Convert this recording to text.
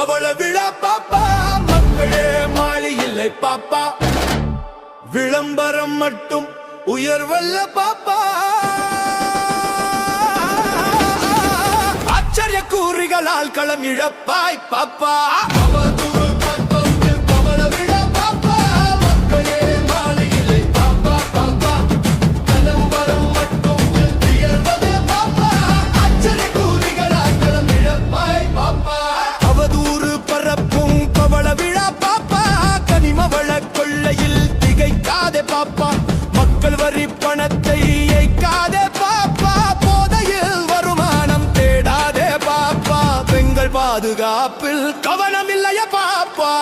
அவள விழா பாப்பா. மக்களே மாலி இல்லை பாப்பா. விளம்பரம் மட்டும் உயர்வல்ல பாப்பா. ஆச்சரிய கூறுகளால் களம் இழப்பாய் பாப்பா ஏய்க்காதே பாப்பா. மக்கள் வரி பணத்தை ஏய்க்காதே பாப்பா. போதையில் வருமானம் தேடாதே பாப்பா. பெண்கள் பாதுகாப்பில் கவனம் இல்லையா பாப்பா.